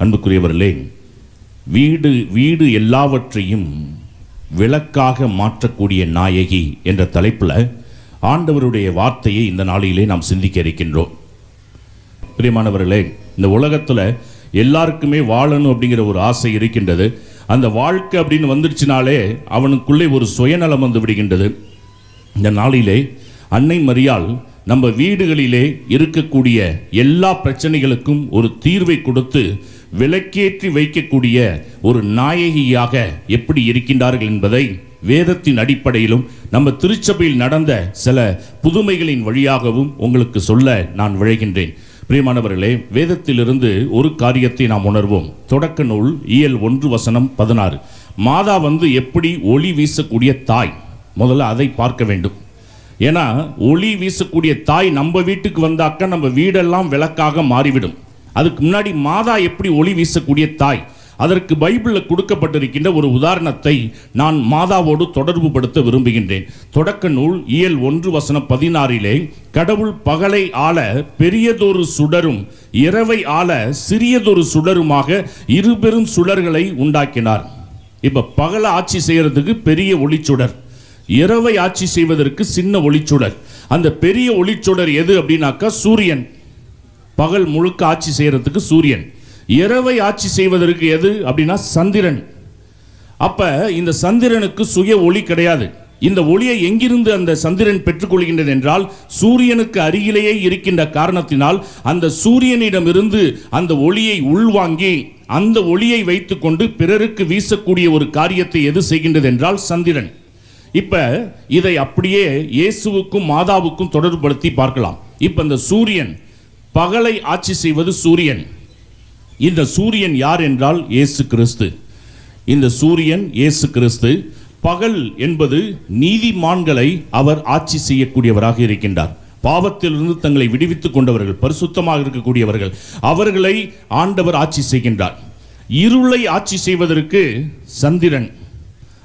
அன்புக்குரியவர்களே வீடு வீடு எல்லாவற்றையும் விளக்காக மாற்றக்கூடிய நாயகி என்ற தலைப்பில் ஆண்டவருடைய வார்த்தையை இந்த நாளிலே நாம் சிந்திக்க இருக்கின்றோம். பிரியமானவர்களே இந்த உலகத்தில் எல்லாருக்குமே வாழணும் அப்படிங்கிற ஒரு ஆசை இருக்கின்றது. அந்த வாழ்க்கை அப்படின்னு வந்துருச்சுனாலே அவனுக்குள்ளே ஒரு சுயநலம் வந்து விடுகின்றது. இந்த நாளிலே அன்னை மரியால் நம்ம வீடுகளிலே இருக்கக்கூடிய எல்லா பிரச்சனைகளுக்கும் ஒரு தீர்வை கொடுத்து விலக்கேற்றி வைக்கக்கூடிய ஒரு நாயகியாக எப்படி இருக்கின்றார்கள் என்பதை வேதத்தின் அடிப்படையிலும் நம்ம திருச்சபையில் நடந்த சில புதுமைகளின் வழியாகவும் உங்களுக்கு சொல்ல நான் விழைகின்றேன். பிரியமானவர்களே வேதத்திலிருந்து ஒரு காரியத்தை நாம் உணர்வோம். தொடக்க நூல் இயல் ஒன்று வசனம் பதினாறு. மாதா வந்து எப்படி ஒளி வீசக்கூடிய தாய்? முதல்ல அதை பார்க்க வேண்டும். ஏன்னா ஒளி வீசக்கூடிய தாய் நம்ம வீட்டுக்கு வந்தாக்க நம்ம வீடெல்லாம் விளக்காக மாறிவிடும். அதுக்கு முன்னாடி மாதா எப்படி ஒளி வீசக்கூடிய தாய்? அதற்கு பைபிளில் கொடுக்கப்பட்டிருக்கின்ற ஒரு உதாரணத்தை நான் மாதாவோடு தொடர்பு படுத்த விரும்புகின்றேன். தொடக்க நூல் இயல் ஒன்று வசனம் பதினாறிலே கடவுள் பகலை ஆள பெரியதொரு சுடரும் இரவை ஆள சிறியதொரு சுடருமாக இருபெரும் சுடர்களை உண்டாக்கினார். இப்போ பகலை ஆட்சி செய்கிறதுக்கு பெரிய ஒளிச்சுடர். இரவை ஆட்சி செய்வதற்கு சின்ன ஒளிச்சுடர். அந்த பெரிய ஒளிச்சுடர் எது அப்படின்னாக்கா சூரியன். பகல் முழுக்க ஆட்சி செய்யறதுக்கு சூரியன். இரவை ஆட்சி செய்வதற்கு எது அப்படின்னா சந்திரன். அப்ப இந்த சந்திரனுக்கு சுய ஒளி கிடையாது. இந்த ஒளியை எங்கிருந்து அந்த சந்திரன் பெற்றுக்கொள்கின்றது என்றால் சூரியனுக்கு அருகிலேயே இருக்கின்ற காரணத்தினால் அந்த சூரியனிடமிருந்து அந்த ஒளியை உள்வாங்கி அந்த ஒளியை வைத்துக்கொண்டு பிறருக்கு வீசக்கூடிய ஒரு காரியத்தை எது செய்கின்றது என்றால் சந்திரன். இப்ப இதை அப்படியே இயேசுவுக்கும் மாதாவுக்கும் தொடர்புபடுத்தி பார்க்கலாம். இப்ப இந்த சூரியன் பகலை ஆட்சி செய்வது சூரியன். இந்த சூரியன் யார் என்றால் இயேசு கிறிஸ்து. இந்த சூரியன் இயேசு கிறிஸ்து. பகல் என்பது நீதிமான்களை அவர் ஆட்சி செய்யக்கூடியவராக இருக்கின்றார். பாவத்திலிருந்து தங்களை விடுவித்துக் கொண்டவர்கள் பரிசுத்தமாக இருக்கக்கூடியவர்கள் அவர்களை ஆண்டவர் ஆட்சி செய்கின்றார். இருளை ஆட்சி செய்வதற்கு சந்திரன்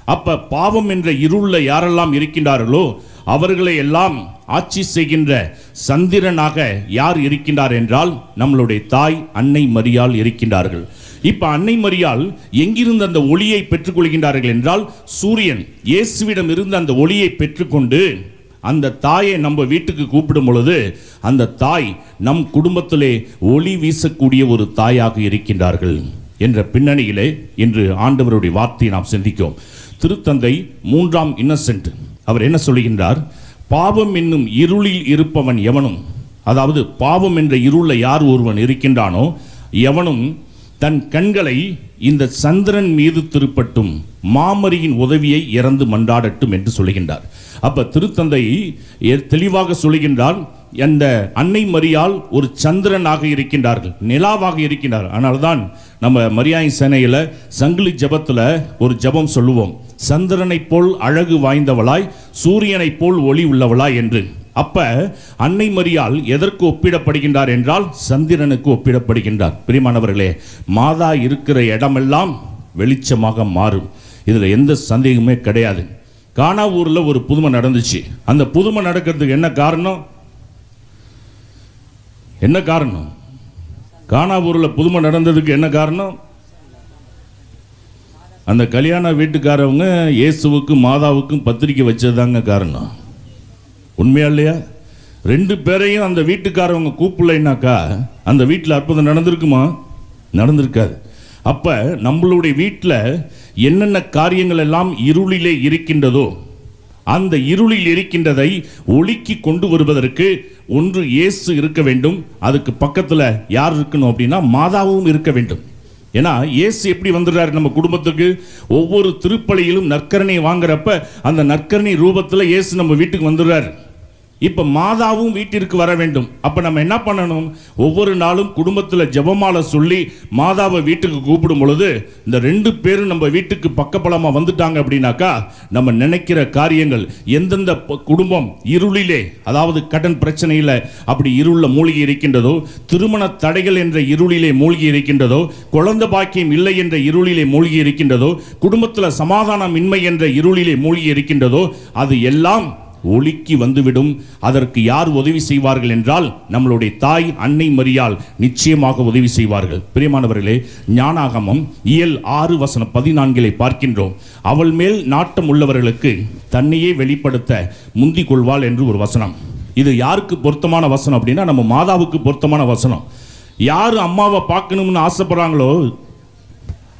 அப்ப பாவம் என்ற இருள யாரெல்லாம் இருக்கின்றார்களோ அவர்களை எல்லாம் ஆட்சி செய்கின்ற சந்திரனாக யார் இருக்கின்றார் என்றால் நம்மளுடைய தாய் அன்னை மரியாள் இருக்கின்றார்கள். இப்ப அன்னை மரியாள் எங்கிருந்து அந்த ஒளியை பெற்றுக்கொள்கின்றார்கள் என்றால் சூரியன் இயேசுவிடம் இருந்து அந்த ஒளியை பெற்றுக்கொண்டு அந்த தாயை நம்ம வீட்டுக்கு கூப்பிடும் பொழுது அந்த தாய் நம் குடும்பத்திலே ஒளி வீசக்கூடிய ஒரு தாயாக இருக்கின்றார்கள். என்ற பின்னணியிலே இன்று ஆண்டவருடைய வார்த்தையை நாம் சிந்திக்கும் திருத்தந்தை மூன்றாம் இன்னசென்ட். அவர் என்ன சொல்லுகின்றார்? பாவம் என்னும் இருளில் இருப்பவன் எவனும் அதாவது பாவம் என்ற இருளில் யார் ஒருவன் இருக்கின்றானோ எவனும் தன் கண்களை இந்த சந்திரன் மீது திருப்பட்டும் மாமரியின் உதவியை இறந்து மன்றாடட்டும் என்று சொல்லுகின்றார். அப்ப திருத்தந்தை எ- தெளிவாக சொல்லுகின்றார் அந்த அன்னை மரியால் ஒரு சந்திரனாக இருக்கின்றார்கள் நிலாவாக இருக்கின்றார் அதனால்தான் நம்ம மரியாதை சேனையில் சங்கிலி ஜபத்தில் ஒரு ஜெபம் சொல்லுவோம். சந்திரனைப் போல் அழகு வாய்ந்தவளாய் சூரியனைப் போல் ஒளி உள்ளவளாய் என்று. அப்ப அன்னை மரியால் எதற்கு ஒப்பிடப்படுகின்றார் என்றால் சந்திரனுக்கு ஒப்பிடப்படுகின்றார். பிரியமானவர்களே மாதா இருக்கிற இடமெல்லாம் வெளிச்சமாக மாறும். இதில் எந்த சந்தேகமே கிடையாது. கானாவூர்ல ஒரு புதுமை நடந்துச்சு. அந்த புதுமை நடக்கிறதுக்கு என்ன காரணம்? என்ன காரணம்? காணாபூரில் புதுமை நடந்ததுக்கு என்ன காரணம்? அந்த கல்யாண வீட்டுக்காரவங்க இயேசுவுக்கும் மாதாவுக்கும் பத்திரிக்கை வச்சதுதாங்க காரணம். உண்மையா இல்லையா? ரெண்டு பேரையும் அந்த வீட்டுக்காரவங்க கூப்பிடலைனாக்கா அந்த வீட்டில் அற்புதம் நடந்திருக்குமா? நடந்திருக்காது. அப்போ நம்மளுடைய வீட்டில் என்னென்ன காரியங்கள் எல்லாம் இருளிலே இருக்கின்றதோ அந்த இருளில் இருக்கின்றதை ஒளிக்கு கொண்டு வருவதற்கு ஒன்று இயேசு இருக்க வேண்டும். அதுக்கு பக்கத்தில் யார் இருக்கணும் அப்படின்னா மாதாவும் இருக்க வேண்டும். ஏன்னா இயேசு எப்படி வந்துடுறாரு நம்ம குடும்பத்துக்கு? ஒவ்வொரு திருப்பலியிலும் நற்கரணை வாங்குறப்ப அந்த நற்கரணை ரூபத்தில் இயேசு நம்ம வீட்டுக்கு வந்துடுறாரு. இப்போ மாதாவும் வீட்டிற்கு வர வேண்டும். அப்போ நம்ம என்ன பண்ணணும்? ஒவ்வொரு நாளும் குடும்பத்தில் ஜபமால சொல்லி மாதாவை வீட்டுக்கு கூப்பிடும் பொழுது இந்த ரெண்டு பேரும் நம்ம வீட்டுக்கு பக்கப்பலமாக வந்துட்டாங்க அப்படின்னாக்கா நம்ம நினைக்கிற காரியங்கள் எந்தெந்த ப- குடும்பம் இருளிலே அதாவது கடன் பிரச்சனையில் அப்படி இருளில் மூழ்கி இருக்கின்றதோ திருமண தடைகள் என்ற இருளிலே மூழ்கி இருக்கின்றதோ குழந்தை பாக்கியம் இல்லை என்ற இருளிலே மூழ்கி இருக்கின்றதோ குடும்பத்தில் சமாதானம் இன்மை என்ற இருளிலே மூழ்கி இருக்கின்றதோ அது எல்லாம் ஒழுக்கி வந்துவிடும். அதற்கு யார் உதவி செய்வார்கள் என்றால் நம்மளுடைய தாய் அன்னை மரியால் நிச்சயமாக உதவி செய்வார்கள். பிரியமானவர்களே ஞானாகமம் இயல் ஆறு வசனம் பதினான்கிலே பார்க்கின்றோம். அவள் மேல் நாட்டம் உள்ளவர்களுக்கு தன்னையே வெளிப்படுத்த முந்திக் கொள்வாள் என்று ஒரு வசனம். இது யாருக்கு பொருத்தமான வசனம் அப்படின்னா நம்ம மாதாவுக்கு பொருத்தமான வசனம். யார் அம்மாவை பார்க்கணும்னு ஆசைப்படுறாங்களோ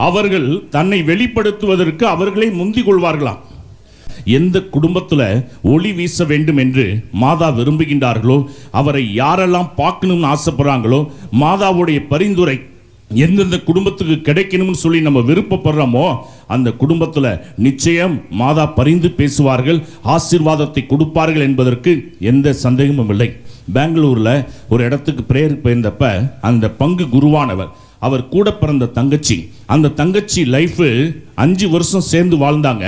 அவர்கள் தன்னை வெளிப்படுத்துவதற்கு அவர்களே முந்திக் கொள்வார்களாம். எந்த குடும்பத்தில் ஒளி வீச வேண்டும் என்று மாதா விரும்புகின்றார்களோ அவரை யாரெல்லாம் பார்க்கணும்னு ஆசைப்படுறாங்களோ மாதாவுடைய பரிந்துரை எந்தெந்த குடும்பத்துக்கு கிடைக்கணும்னு சொல்லி நம்ம விருப்பப்படுறோமோ அந்த குடும்பத்தில் நிச்சயம் மாதா பரிந்து பேசுவார்கள் ஆசீர்வாதத்தை கொடுப்பார்கள் என்பதற்கு எந்த சந்தேகமும் இல்லை. பெங்களூரில் ஒரு இடத்துக்கு பிரேயர் போயிருந்தப்ப அந்த பங்கு குருவானவர். அவர் கூட பிறந்த தங்கச்சி. அந்த தங்கச்சி லைஃபு அஞ்சு வருஷம் சேர்ந்து வாழ்ந்தாங்க.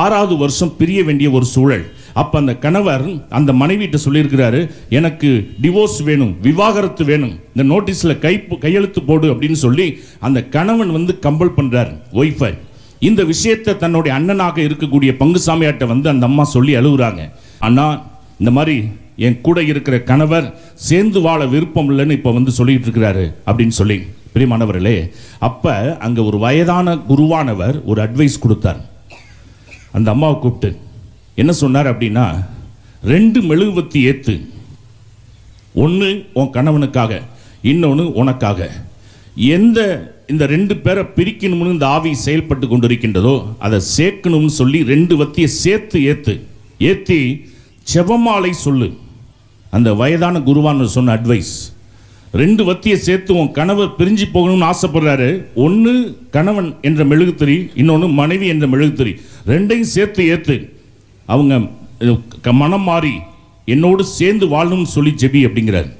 ஆறாவது வருஷம் பிரிய வேண்டிய ஒரு சூழல். அப்ப அந்த கணவர் அந்த மனைவிட்ட சொல்லியிருக்கிறாரு எனக்கு டிவோர்ஸ் வேணும் விவாகரத்து வேணும். இந்த நோட்டீஸ்ல கை கையெழுத்து போடு அப்படின்னு சொல்லி அந்த கணவன் வந்து கம்பல் பண்றார் ஒய்ஃபை இந்த விஷயத்தை தன்னுடைய அண்ணனாக இருக்கக்கூடிய பங்கு சாமியாட்ட வந்து அந்த அம்மா சொல்லி அழுகுறாங்க. அண்ணா இந்த மாதிரி என் கூட இருக்கிற கணவர் சேர்ந்து வாழ விருப்பம் இல்லைன்னு இப்போ வந்து சொல்லிட்டு இருக்கிறாரு அப்படின்னு சொல்லி. பிரியமானவர்களே அப்ப அங்க ஒரு வயதான குருவானவர் ஒரு அட்வைஸ் கொடுத்தார். அந்த அம்மாவை கூப்பிட்டு என்ன சொன்னார் அப்படின்னா ரெண்டு மெழுகுவத்தி ஏற்று ஒன்று உன் கணவனுக்காக இன்னொன்று உனக்காக. எந்த இந்த ரெண்டு பேரை பிரிக்கணும்னு இந்த ஆவி செயல்பட்டு கொண்டிருக்கின்றதோ அதை சேர்க்கணும்னு சொல்லி ரெண்டு வத்தியை சேர்த்து ஏற்று ஏற்றி செவமாலை சொல்லு. அந்த வயதான குருவான்னு சொன்ன அட்வைஸ் ரெண்டு வத்தியை சேர்த்து உன் கணவர் பிரிஞ்சு போகணும்னு ஆசைப்படுறாரு. ஒன்று கணவன் என்ற மெழுகுத்திரி இன்னொன்று மனைவி என்ற மெழுகுத்திரி. ரெண்டையும் சேர்த்து ஏற்று அவங்க க- மனம் மாறி என்னோடு சேர்ந்து வாழணும்னு சொல்லி ஜெபி அப்படிங்கிறார்.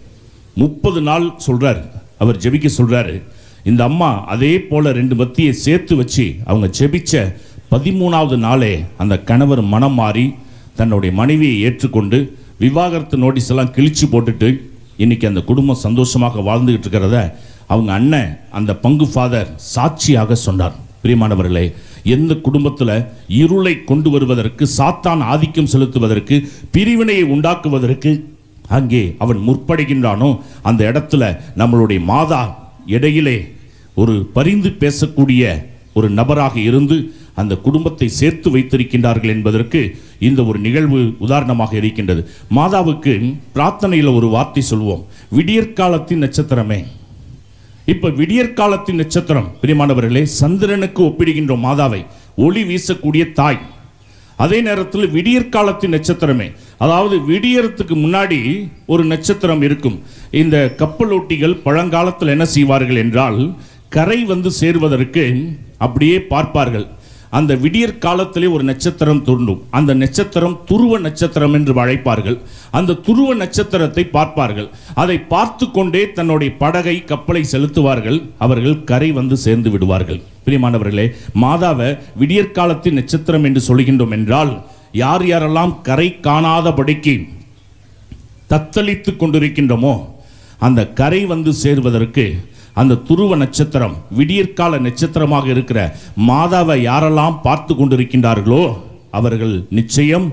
முப்பது நாள் சொல்கிறார் அவர் ஜெபிக்க சொல்கிறாரு இந்த அம்மா அதே போல் ரெண்டு பத்தியை சேர்த்து வச்சு அவங்க ஜெபிச்ச பதிமூணாவது நாளே அந்த கணவர் மனம் மாறி தன்னுடைய மனைவியை ஏற்றுக்கொண்டு விவாகரத்து நோட்டீஸ் எல்லாம் கிழிச்சு போட்டுட்டு இன்னைக்கு அந்த குடும்பம் சந்தோஷமாக வாழ்ந்துகிட்டு இருக்கிறத அவங்க அண்ணன் அந்த பங்கு ஃபாதர் சாட்சியாக சொன்னார். பிரியமானவர்களே எந்த குடும்பத்தில் இருளை கொண்டு வருவதற்கு சாத்தான் ஆதிக்கம் செலுத்துவதற்கு பிரிவினையை உண்டாக்குவதற்கு அங்கே அவன் முற்படுகின்றானோ அந்த இடத்துல நம்மளுடைய மாதா இடையிலே ஒரு பரிந்து பேசக்கூடிய ஒரு நபராக இருந்து அந்த குடும்பத்தை சேர்த்து வைத்திருக்கின்றார்கள் என்பதற்கு இந்த ஒரு நிகழ்வு உதாரணமாக இருக்கின்றது. மாதாவுக்கு பிரார்த்தனையில் ஒரு வார்த்தை சொல்வோம். விடியற்காலத்தின் நட்சத்திரமே. இப்ப விடியற்காலத்தின் நட்சத்திரம் பிரியமானவர்களே சந்திரனுக்கு ஒப்பிடுகின்றோம் மாதாவை ஒளி வீசக்கூடிய தாய். அதே நேரத்தில் விடியற்காலத்தின் நட்சத்திரமே. அதாவது விடியறதுக்கு முன்னாடி ஒரு நட்சத்திரம் இருக்கும். இந்த கப்பலோட்டிகள் பழங்காலத்தில் என்ன செய்வார்கள் என்றால் கரை வந்து சேர்வதற்கு அப்படியே பார்ப்பார்கள். அந்த விடியற் காலத்திலே ஒரு நட்சத்திரம் தோன்றும். அந்த நட்சத்திரம் துருவ நட்சத்திரம் என்று அழைப்பார்கள். அந்த துருவ நட்சத்திரத்தை பார்ப்பார்கள். அதை பார்த்து கொண்டே தன்னுடைய படகை கப்பலை செலுத்துவார்கள். அவர்கள் கரை வந்து சேர்ந்து விடுவார்கள். பிரியமானவர்களே மாதாவை விடியற்காலத்தின் நட்சத்திரம் என்று சொல்கின்றோம் என்றால் யார் யாரெல்லாம் கரை காணாதபடிக்கு தத்தளித்து கொண்டிருக்கின்றோமோ அந்த கரை வந்து சேர்வதற்கு அந்த துருவ நட்சத்திரம் விடியற்கால நட்சத்திரமாக இருக்கிற மாதாவை யாரெல்லாம் பார்த்து கொண்டிருக்கின்றார்களோ அவர்கள் நிச்சயம்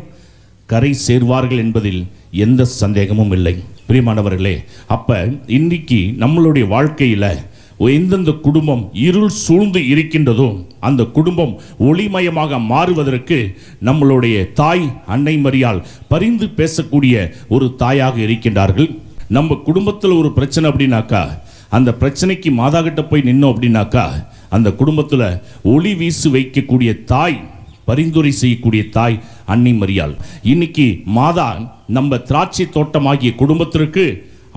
கரை சேர்வார்கள் என்பதில் எந்த சந்தேகமும் இல்லை. பிரியமானவர்களே அப்போ இன்னைக்கு நம்மளுடைய வாழ்க்கையில் எந்தெந்த குடும்பம் இருள் சூழ்ந்து இருக்கின்றதோ அந்த குடும்பம் ஒளிமயமாக மாறுவதற்கு நம்மளுடைய தாய் அன்னை மரியால் பரிந்து பேசக்கூடிய ஒரு தாயாக இருக்கின்றார்கள். நம்ம குடும்பத்தில் ஒரு பிரச்சனை அப்படின்னாக்கா அந்த பிரச்சனைக்கு மாதா கிட்ட போய் நின்னோம் அப்படின்னாக்கா அந்த குடும்பத்தில் ஒளி வீசு வைக்கக்கூடிய தாய் பரிந்துரை செய்யக்கூடிய தாய் அன்னை மரியாள். இன்னைக்கு மாதா நம்ம திராட்சை தோட்டமாகிய குடும்பத்திற்கு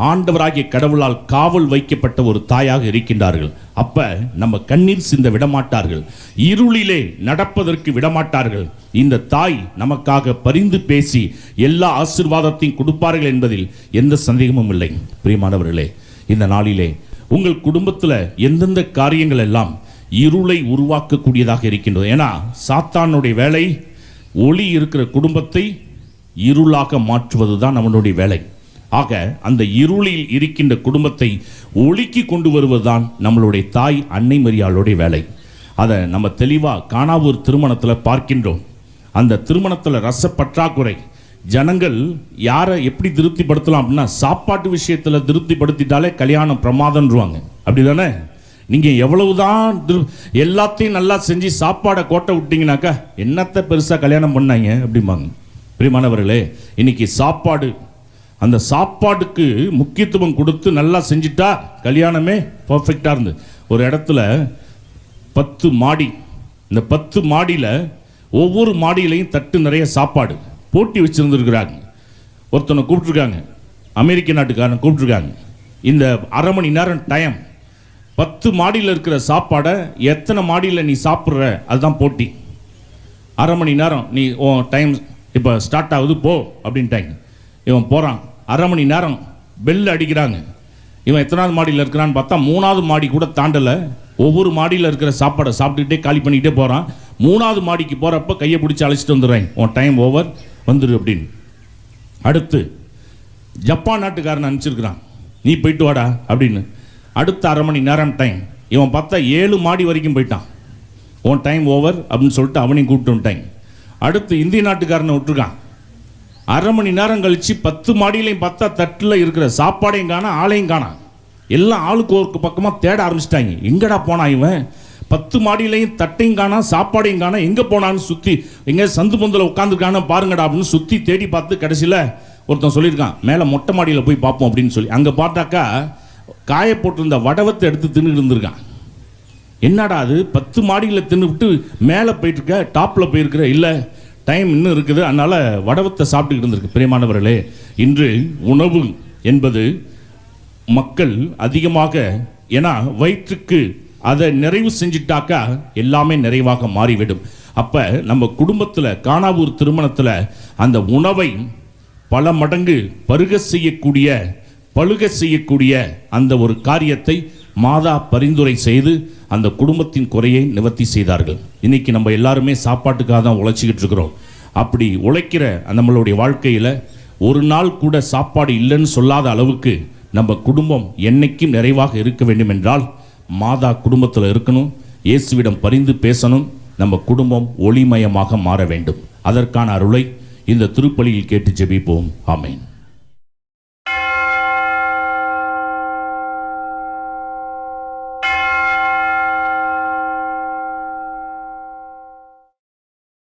ஆண்டவராகிய கடவுளால் காவல் வைக்கப்பட்ட ஒரு தாயாக இருக்கின்றார்கள். அப்ப நம்ம கண்ணீர் சிந்த விடமாட்டார்கள். இருளிலே நடப்பதற்கு விடமாட்டார்கள். இந்த தாய் நமக்காக பரிந்து பேசி எல்லா ஆசீர்வாதத்தையும் கொடுப்பார்கள் என்பதில் எந்த சந்தேகமும் இல்லை. பிரியமானவர்களே இந்த நாளிலே உங்கள் குடும்பத்தில் எந்தெந்த காரியங்கள் எல்லாம் இருளை உருவாக்கக்கூடியதாக இருக்கின்றது ஏன்னா சாத்தானுடைய வேலை ஒளி இருக்கிற குடும்பத்தை இருளாக மாற்றுவது தான் நம்மளுடைய வேலை. ஆக அந்த இருளில் இருக்கின்ற குடும்பத்தை ஒளிக்கு கொண்டு வருவதுதான் நம்மளுடைய தாய் அன்னை மரியாளுடைய வேலை. அதை நம்ம தெளிவாக காணாவூர் திருமணத்தில் பார்க்கின்றோம். அந்த திருமணத்தில் ரச பற்றாக்குறை ஜனங்கள் யாரை எப்படி திருப்திப்படுத்தலாம் அப்படின்னா சாப்பாட்டு விஷயத்தில் திருப்திப்படுத்திட்டாலே கல்யாணம் பிரமாதம்ன்றுவாங்க. அப்படி தானே நீங்கள் எவ்வளவு தான் திரு எல்லாத்தையும் நல்லா செஞ்சு சாப்பாடை கோட்டை விட்டிங்கனாக்கா என்னத்தை பெருசாக கல்யாணம் பண்ணாங்க அப்படிம்பாங்க. பிரியமானவர்களே இன்னைக்கு சாப்பாடு அந்த சாப்பாடுக்கு முக்கியத்துவம் கொடுத்து நல்லா செஞ்சிட்டா கல்யாணமே பர்ஃபெக்டாக இருந்து. ஒரு இடத்துல பத்து மாடி இந்த பத்து மாடியில் ஒவ்வொரு மாடியிலையும் தட்டு நிறைய சாப்பாடு. போட்டி வச்சுருந்துருக்குறாங்க. ஒருத்தனை கூப்பிட்ருக்காங்க அமெரிக்க நாட்டுக்காரனை கூப்பிட்ருக்காங்க இந்த அரை மணி நேரம் டைம் பத்து மாடியில் இருக்கிற சாப்பாடை எத்தனை மாடியில் நீ சாப்பிட்ற? அதுதான் போட்டி. அரை மணி நேரம் நீ உன் டைம் இப்போ ஸ்டார்ட் ஆகுது போ அப்படின்ட்டாங்க. இவன் போகிறான் அரை மணி நேரம் பெல் அடிக்கிறாங்க. இவன் எத்தனாவது மாடியில் இருக்கிறான்னு பார்த்தா மூணாவது மாடி கூட தாண்டலை. ஒவ்வொரு மாடியில் இருக்கிற சாப்பாடை சாப்பிட்டுக்கிட்டே காலி பண்ணிக்கிட்டே போகிறான் மூணாவது மாடிக்கு போகிறப்ப கையை பிடிச்சி அழைச்சிட்டு வந்துடுறேன். உன் டைம் ஓவர் வந்துடு அப்படின்னு. அடுத்து ஜப்பான் நாட்டுக்காரன் அனுப்பிச்சிருக்கிறான். நீ போயிட்டு வாடா அப்படின்னு. அடுத்த அரை மணி நேரம் டைம் இவன் பார்த்தா ஏழு மாடி வரைக்கும் போயிட்டான். உன் டைம் ஓவர் அப்படின்னு சொல்லிட்டு அவனையும் கூப்பிட்டு வந்துட்டாங்க அடுத்து இந்திய நாட்டுக்காரனை விட்டுருக்கான். அரை மணி நேரம் கழித்து பத்து மாடியிலையும் பார்த்தா தட்டில் இருக்கிற சாப்பாடையும் காணா ஆளையும் காணான் எல்லாம் ஆளுக்கு ஒரு பக்கமாக தேட ஆரம்பிச்சிட்டாங்க. எங்கடா போனான் இவன்? பத்து மாடியிலையும் தட்டையும் காணா சாப்பாடையும் காணா எங்கே போனான்னு சுற்றி எங்கே சந்து பொந்தில் உட்காந்துருக்கான பாருங்கடா அப்படின்னு சுற்றி தேடி பார்த்து கடைசியில் ஒருத்தன் சொல்லியிருக்கான் மேலே மொட்டை மாடியில் போய் பார்ப்போம் அப்படின்னு சொல்லி. அங்கே பார்த்தாக்கா காய போட்டிருந்த வடவத்தை எடுத்து தின்னு இருந்திருக்கான். என்னடா அது? பத்து மாடியில் தின்னுவிட்டு மேலே போயிட்டுருக்க டாப்பில் போயிருக்கிற? இல்லை டைம் இன்னும் இருக்குது அதனால் வடவத்தை சாப்பிட்டுக்கிட்டு இருந்திருக்கு. பிரியமானவர்களே இன்று உணவு என்பது மக்கள் அதிகமாக ஏன்னா வயிற்றுக்கு அதை நிறைவு செஞ்சிட்டாக்கா எல்லாமே நிறைவாக மாறிவிடும். அப்போ நம்ம குடும்பத்தில் காணாவூர் திருமணத்தில் அந்த உணவை பல மடங்கு பருக செய்யக்கூடிய பழுக செய்யக்கூடிய அந்த ஒரு காரியத்தை மாதா பரிந்துரை செய்து அந்த குடும்பத்தின் குறையை நிவர்த்தி செய்தார்கள். இன்னைக்கு நம்ம எல்லாருமே சாப்பாட்டுக்காக தான் உழைச்சிக்கிட்டு இருக்கிறோம். அப்படி உழைக்கிற நம்மளுடைய வாழ்க்கையில் ஒரு நாள் கூட சாப்பாடு இல்லைன்னு சொல்லாத அளவுக்கு நம்ம குடும்பம் என்னைக்கும் நிறைவாக இருக்க வேண்டும் என்றால் மாதா குடும்பத்தில் இருக்கணும் இயேசுவிடம் பரிந்து பேசணும் நம்ம குடும்பம் ஒளிமயமாக மாற வேண்டும். அதற்கான அருளை இந்த திருப்பலியில் கேட்டு ஜெபிப்போம். ஆமேன்.